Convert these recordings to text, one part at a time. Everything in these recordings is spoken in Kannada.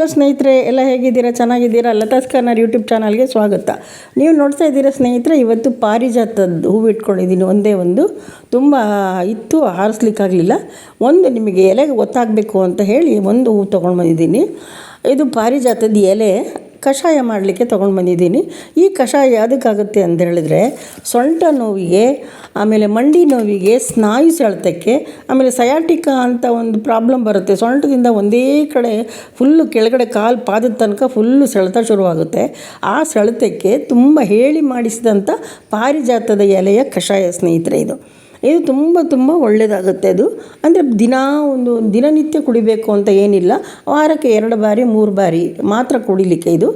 ಹಲೋ ಸ್ನೇಹಿತರೆ, ಎಲ್ಲ ಹೇಗಿದ್ದೀರಾ? ಚೆನ್ನಾಗಿದ್ದೀರಾ? ಲತಾಸ್ ಕಾರ್ನರ್ ಯೂಟ್ಯೂಬ್ ಚಾನಲ್ಗೆ ಸ್ವಾಗತ. ನೀವು ನೋಡ್ತಾ ಇದ್ದೀರಾ ಸ್ನೇಹಿತರೆ, ಇವತ್ತು ಪಾರಿಜಾತದ ಹೂವು ಇಟ್ಕೊಂಡಿದ್ದೀನಿ. ಒಂದೇ ಒಂದು. ತುಂಬ ಇತ್ತು, ಆರಿಸ್ಲಿಕ್ಕಾಗಲಿಲ್ಲ. ಒಂದು ನಿಮಗೆ ಎಲೆಗೆ ಗೊತ್ತಾಗಬೇಕು ಅಂತ ಹೇಳಿ ಒಂದು ಹೂವು ತೊಗೊಂಡು ಬಂದಿದ್ದೀನಿ ಇದು ಪಾರಿಜಾತದ ಎಲೆ. ಕಷಾಯ ಮಾಡಲಿಕ್ಕೆ ತೊಗೊಂಡು ಬಂದಿದ್ದೀನಿ. ಈ ಕಷಾಯ ಯಾವುದಕ್ಕಾಗುತ್ತೆ ಅಂತ ಹೇಳಿದ್ರೆ, ಸೊಂಟ ನೋವಿಗೆ, ಆಮೇಲೆ ಮಂಡಿ ನೋವಿಗೆ, ಸ್ನಾಯು ಸೆಳೆತಕ್ಕೆ, ಆಮೇಲೆ ಸಯಾಟಿಕಾ ಅಂತ ಒಂದು ಪ್ರಾಬ್ಲಮ್ ಬರುತ್ತೆ. ಸೊಂಟದಿಂದ ಒಂದೇ ಕಡೆ ಫುಲ್ಲು ಕೆಳಗಡೆ ಕಾಲು ಪಾದದ ತನಕ ಫುಲ್ಲು ಸೆಳೆತ ಶುರುವಾಗುತ್ತೆ. ಆ ಸೆಳೆತಕ್ಕೆ ತುಂಬ ಹೇಳಿ ಮಾಡಿಸಿದಂಥ ಪಾರಿಜಾತದ ಎಲೆಯ ಕಷಾಯ ಸ್ನೇಹಿತರೆ ಇದು. ಇದು ತುಂಬ ತುಂಬ ಒಳ್ಳೆಯದಾಗುತ್ತೆ ಅದು. ಅಂದರೆ ದಿನ ಒಂದು ದಿನನಿತ್ಯ ಕುಡಿಬೇಕು ಅಂತ ಏನಿಲ್ಲ. ವಾರಕ್ಕೆ ಎರಡು ಬಾರಿ, ಮೂರು ಬಾರಿ ಮಾತ್ರ ಕುಡಿಲಿಕ್ಕೆ ಇದು.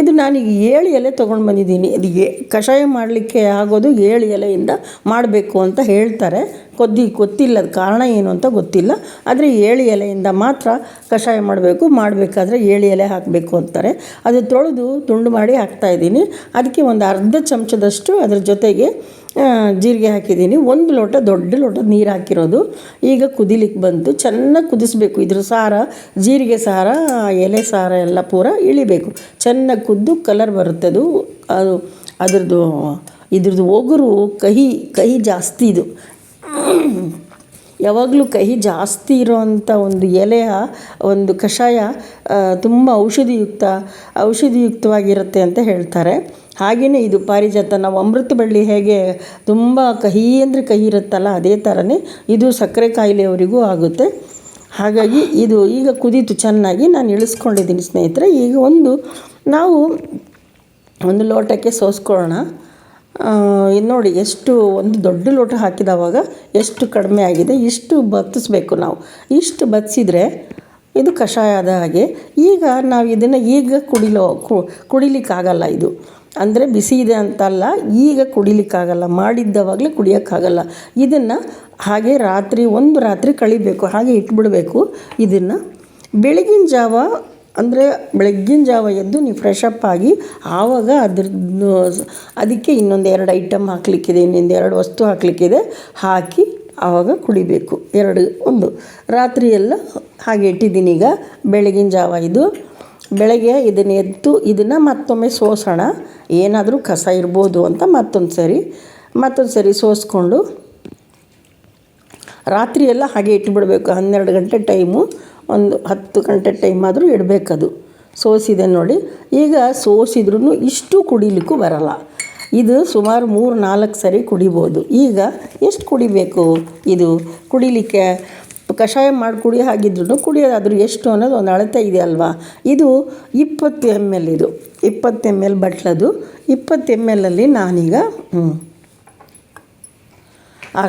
ಇದು ನಾನೀಗ ಏಳು ಎಲೆ ತೊಗೊಂಡು ಬಂದಿದ್ದೀನಿ. ಅದು ಕಷಾಯ ಮಾಡಲಿಕ್ಕೆ ಆಗೋದು ಏಳು ಎಲೆಯಿಂದ ಮಾಡಬೇಕು ಅಂತ ಹೇಳ್ತಾರೆ. ಕೊದ್ದಿ ಗೊತ್ತಿಲ್ಲ ಅದು ಕಾರಣ ಏನು ಅಂತ ಗೊತ್ತಿಲ್ಲ. ಆದರೆ ಏಳು ಎಲೆಯಿಂದ ಮಾತ್ರ ಕಷಾಯ ಮಾಡಬೇಕು, ಮಾಡಬೇಕಾದ್ರೆ ಏಳು ಎಲೆ ಹಾಕಬೇಕು ಅಂತಾರೆ. ಅದು ತೊಳೆದು ತುಂಡು ಮಾಡಿ ಹಾಕ್ತಾಯಿದ್ದೀನಿ ಅದಕ್ಕೆ ಒಂದು ಅರ್ಧ ಚಮಚದಷ್ಟು ಅದರ ಜೊತೆಗೆ ಜೀರಿಗೆ ಹಾಕಿದ್ದೀನಿ. ಒಂದು ಲೋಟ ದೊಡ್ಡ ಲೋಟ ನೀರು ಹಾಕಿರೋದು. ಈಗ ಕುದಿಲಿಕ್ಕೆ ಬಂತು. ಚೆನ್ನಾಗಿ ಕುದಿಸ್ಬೇಕು. ಇದ್ರ ಸಾರ, ಜೀರಿಗೆ ಸಾರ, ಎಲೆ ಸಾರ ಎಲ್ಲ ಪೂರ ಇಳಿಬೇಕು. ಚೆನ್ನಾಗಿ ಕುದ್ದು ಕಲರ್ ಬರುತ್ತೆ ಅದು. ಅದು, ಅದ್ರದ್ದು, ಇದ್ರದ್ದು ಒಗರು ಕಹಿ ಕಹಿ ಜಾಸ್ತಿ ಇದು. ಯಾವಾಗಲೂ ಕಹಿ ಜಾಸ್ತಿ ಇರೋವಂಥ ಒಂದು ಎಲೆಯ ಒಂದು ಕಷಾಯ ತುಂಬ ಔಷಧಿಯುಕ್ತ, ಔಷಧಿಯುಕ್ತವಾಗಿರುತ್ತೆ ಅಂತ ಹೇಳ್ತಾರೆ. ಹಾಗೆಯೇ ಇದು ಪಾರಿಜಾತ, ನಾವು ಅಮೃತ ಬಳ್ಳಿ ಹೇಗೆ ತುಂಬ ಕಹಿ ಅಂದರೆ ಕಹಿ ಇರುತ್ತಲ್ಲ, ಅದೇ ಥರನೇ ಇದು ಸಕ್ಕರೆ ಕಾಯಿಲೆಯವರಿಗೂ ಆಗುತ್ತೆ. ಹಾಗಾಗಿ ಇದು ಈಗ ಕುದೀತು ಚೆನ್ನಾಗಿ, ನಾನು ಇಳಿಸ್ಕೊಂಡಿದ್ದೀನಿ ಸ್ನೇಹಿತರೆ. ಈಗ ಒಂದು, ನಾವು ಒಂದು ಲೋಟಕ್ಕೆ ಸೋಸ್ಕೊಳ್ಳೋಣ. ನೋಡಿ, ಎಷ್ಟು ಒಂದು ದೊಡ್ಡ ಲೋಟ ಹಾಕಿದವಾಗ ಎಷ್ಟು ಕಡಿಮೆ ಆಗಿದೆ, ಇಷ್ಟು ಬತ್ತಿಸ್ಬೇಕು ನಾವು. ಇಷ್ಟು ಬತ್ತಿಸಿದ್ರೆ ಇದು ಕಷಾಯ ಆದ ಹಾಗೆ. ಈಗ ನಾವು ಇದನ್ನು ಈಗ ಕುಡಿಲೋ ಕುಡಿಲಿಕ್ಕಾಗಲ್ಲ ಇದು. ಅಂದರೆ ಬಿಸಿ ಇದೆ ಅಂತಲ್ಲ, ಈಗ ಕುಡಿಲಿಕ್ಕಾಗಲ್ಲ, ಮಾಡಿದ್ದವಾಗಲೇ ಕುಡಿಯೋಕ್ಕಾಗಲ್ಲ. ಇದನ್ನು ಹಾಗೆ ರಾತ್ರಿ, ಒಂದು ರಾತ್ರಿ ಕಳಿಬೇಕು, ಹಾಗೆ ಇಟ್ಬಿಡಬೇಕು. ಇದನ್ನು ಬೆಳಗಿನ ಜಾವ ಅಂದರೆ ಬೆಳಗ್ಗಿನ ಜಾವ ಎದ್ದು ನೀವು ಫ್ರೆಶ್ ಅಪ್ ಆಗಿ ಆವಾಗ ಅದ್ರದ್ದು, ಅದಕ್ಕೆ ಇನ್ನೊಂದು ಎರಡು ಐಟಮ್ ಹಾಕಲಿಕ್ಕಿದೆ, ಇನ್ನೊಂದು ಎರಡು ವಸ್ತು ಹಾಕಲಿಕ್ಕಿದೆ, ಹಾಕಿ ಆವಾಗ ಕುಡಿಬೇಕು. ಎರಡು, ಒಂದು. ರಾತ್ರಿ ಎಲ್ಲ ಹಾಗೆ ಇಟ್ಟಿದ್ದೀನಿ ಈಗ ಬೆಳಗಿನ ಜಾವ ಇದು. ಬೆಳಗ್ಗೆ ಇದನ್ನು ಎದ್ದು ಇದನ್ನು ಮತ್ತೊಮ್ಮೆ ಸೋಸೋಣ. ಏನಾದರೂ ಕಸ ಇರ್ಬೋದು ಅಂತ ಮತ್ತೊಂದು ಸರಿ ಮತ್ತೊಂದು ಸರಿ ಸೋಸ್ಕೊಂಡು ರಾತ್ರಿ ಎಲ್ಲ ಹಾಗೆ ಇಟ್ಬಿಡಬೇಕು. ಹನ್ನೆರಡು ಗಂಟೆ ಟೈಮು ಒಂದು ಹತ್ತು ಗಂಟೆ ಟೈಮ್ ಆದರೂ ಇಡಬೇಕದು. ಸೋಸಿದೆ ನೋಡಿ. ಈಗ ಸೋಸಿದ್ರೂ ಇಷ್ಟು ಕುಡಿಲಿಕ್ಕೂ ಬರಲ್ಲ. ಇದು ಸುಮಾರು ಮೂರು ನಾಲ್ಕು ಸರಿ ಕುಡಿಬೋದು. ಈಗ ಎಷ್ಟು ಕುಡಿಬೇಕು ಇದು? ಕುಡಿಲಿಕ್ಕೆ ಕಷಾಯ ಮಾಡಿ ಕುಡಿ ಹಾಗಿದ್ರು ಕುಡಿಯೋದಾದ್ರೂ ಎಷ್ಟು ಅನ್ನೋದು ಒಂದು ಅಳತೆ ಇದೆ ಅಲ್ವಾ? ಇದು ಇಪ್ಪತ್ತು ಎಂ ಎಲ್ ಇದು. ಇಪ್ಪತ್ತು ಎಂ ಎಲ್ ಬಟ್ಲದು. ಇಪ್ಪತ್ತು ಎಂ ಎಲ್ಲಲ್ಲಿ ನಾನೀಗ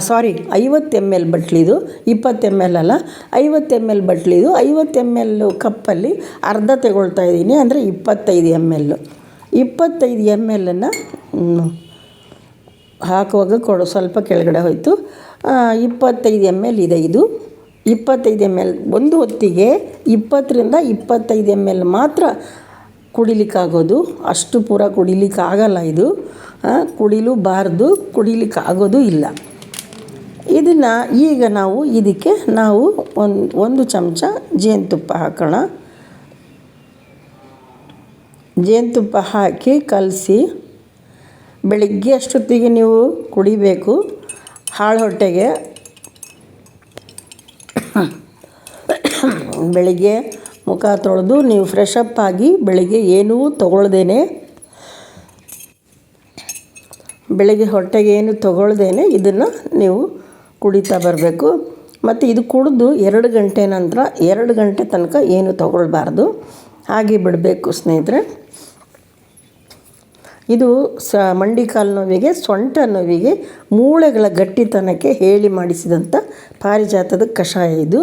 ಸಾರಿ ಐವತ್ತು ಎಂ ಎಲ್ ಬಟ್ಲಿದು, ಇಪ್ಪತ್ತು ಎಂ ಎಲ್ ಅಲ್ಲ, ಐವತ್ತು ಎಂ ಎಲ್ ಬಟ್ಲಿದು, ಐವತ್ತು ಎಂ ಎಲ್ ಕಪ್ಪಲ್ಲಿ ಅರ್ಧ ತಗೊಳ್ತಾ ಇದ್ದೀನಿ, ಅಂದರೆ ಇಪ್ಪತ್ತೈದು ಎಂ ಎಲ್ ಇಪ್ಪತ್ತೈದು ಎಂ ಎಲ್ಲನ್ನು ಹಾಕುವಾಗ ಕೊಡು, ಸ್ವಲ್ಪ ಕೆಳಗಡೆ ಹೋಯಿತು. ಇಪ್ಪತ್ತೈದು ಎಂ ಎಲ್ ಇದೆ ಇದು. ಇಪ್ಪತ್ತೈದು ಎಂ ಎಲ್ ಒಂದು ಹೊತ್ತಿಗೆ ಇಪ್ಪತ್ತರಿಂದ ಇಪ್ಪತ್ತೈದು ಎಂ ಎಲ್ ಮಾತ್ರ ಕುಡಿಲಿಕ್ಕಾಗೋದು. ಅಷ್ಟು ಪೂರ ಕುಡಿಲಿಕ್ಕಾಗಲ್ಲ ಇದು. ಕುಡಿಲೂಬಾರ್ದು ಕುಡಿಲಿಕ್ಕಾಗೋದು ಇಲ್ಲ. ಇದನ್ನು ಈಗ ನಾವು ಇದಕ್ಕೆ ನಾವು ಒಂದು ಒಂದು ಚಮಚ ಜೇನುತುಪ್ಪ ಹಾಕೋಣ. ಜೇನುತುಪ್ಪ ಹಾಕಿ ಕಲಸಿ ಬೆಳಿಗ್ಗೆ ಅಷ್ಟೊತ್ತಿಗೆ ನೀವು ಕುಡಿಬೇಕು. ಹಾಳು ಹೊಟ್ಟೆಗೆ. ಬೆಳಿಗ್ಗೆ ಮುಖ ತೊಳೆದು ನೀವು ಫ್ರೆಶ್ ಅಪ್ ಆಗಿ ಬೆಳಿಗ್ಗೆ ಏನೂ ತೊಗೊಳ್ದೇನೆ. ಬೆಳಿಗ್ಗೆ ಹೊಟ್ಟೆಗೆ ಏನು ತೊಗೊಳ್ದೇನೆ, ಇದನ್ನು ನೀವು ಕುಡಿತಾ ಬರಬೇಕು. ಮತ್ತು ಇದು ಕುಡಿದು ಎರಡು ಗಂಟೆ ನಂತರ ಎರಡು ಗಂಟೆ ತನಕ ಏನು ತಗೊಳ್ಬಾರ್ದು. ಹಾಗೆ ಬಿಡಬೇಕು ಸ್ನೇಹಿತರೆ. ಇದು ಸ ಮಂಡಿ ಕಾಲು ನೋವಿಗೆ, ಸೊಂಟ ನೋವಿಗೆ, ಮೂಳೆಗಳ ಗಟ್ಟಿತನಕ್ಕೆ ಹೇಳಿ ಮಾಡಿಸಿದಂಥ ಪಾರಿಜಾತದ ಕಷಾಯ ಇದು.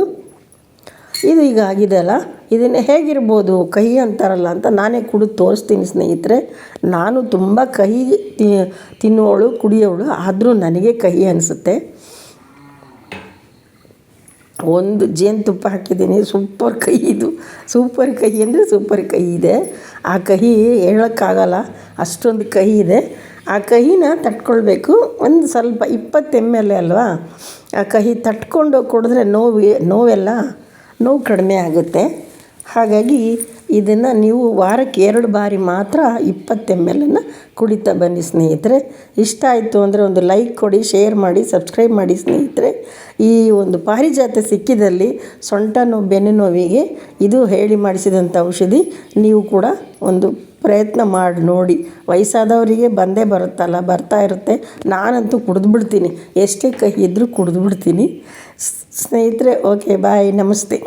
ಇದು ಈಗ ಆಗಿದೆ ಅಲ್ಲ? ಇದನ್ನು ಹೇಗಿರ್ಬೋದು? ಕಹಿ ಅಂತಾರಲ್ಲ ಅಂತ ನಾನೇ ಕುಡಿದು ತೋರಿಸ್ತೀನಿ ಸ್ನೇಹಿತರೆ. ನಾನು ತುಂಬ ಕಹಿ ತಿನ್ನುವಳು ಕುಡಿಯೋಳು ಆದರೂ ನನಗೆ ಕಹಿ ಅನಿಸುತ್ತೆ. ಒಂದು ಜೇನುತುಪ್ಪ ಹಾಕಿದ್ದೀನಿ. ಸೂಪರ್ ಕಹಿ ಇದು. ಸೂಪರ್ ಕಹಿ ಅಂದರೆ ಸೂಪರ್ ಕಹಿ ಇದೆ. ಆ ಕಹಿ ಹೇಳೋಕ್ಕಾಗಲ್ಲ. ಅಷ್ಟೊಂದು ಕಹಿ ಇದೆ. ಆ ಕಹಿನ ತಟ್ಕೊಳ್ಬೇಕು. ಒಂದು ಸ್ವಲ್ಪ ಇಪ್ಪತ್ತು ಎಂ ಎಲ್ ಅಲ್ವಾ? ಆ ಕಹಿ ತಟ್ಕೊಂಡು ಕುಡಿದ್ರೆ ನೋವು, ನೋವೆಲ್ಲ ನೋವು ಕಡಿಮೆ ಆಗುತ್ತೆ. ಹಾಗಾಗಿ ಇದನ್ನು ನೀವು ವಾರಕ್ಕೆ ಎರಡು ಬಾರಿ ಮಾತ್ರ ಇಪ್ಪತ್ತು ಎಂ ಅನ್ನು ಕುಡಿತಾ ಬನ್ನಿ ಸ್ನೇಹಿತರೆ. ಇಷ್ಟ ಆಯಿತು ಅಂದರೆ ಒಂದು ಲೈಕ್ ಕೊಡಿ ಶೇರ್ ಮಾಡಿ ಸಬ್ಸ್ಕ್ರೈಬ್ ಮಾಡಿ ಸ್ನೇಹಿತರೆ. ಈ ಒಂದು ಪಾರಿಜಾತ ಸಿಕ್ಕಿದಲ್ಲಿ ಸೊಂಟ ನೋವು, ಬೆನ್ನು ನೋವಿಗೆ ಇದು ಹೇಳಿ ಮಾಡಿಸಿದಂಥ ಔಷಧಿ ನೀವು ಕೂಡ ಒಂದು ಪ್ರಯತ್ನ ಮಾಡಿ ನೋಡಿ. ವಯಸ್ಸಾದವರಿಗೆ ಬಂದೇ ಬರುತ್ತಲ್ಲ, ಬರ್ತಾ ಇರುತ್ತೆ. ನಾನಂತೂ ಕುಡಿದ್ಬಿಡ್ತೀನಿ ಎಷ್ಟೇ ಕೈ ಇದ್ದರೂ ಕುಡಿದ್ಬಿಡ್ತೀನಿ ಸ್ನೇಹಿತರೆ ಓಕೆ ಬಾಯ್ ನಮಸ್ತೆ.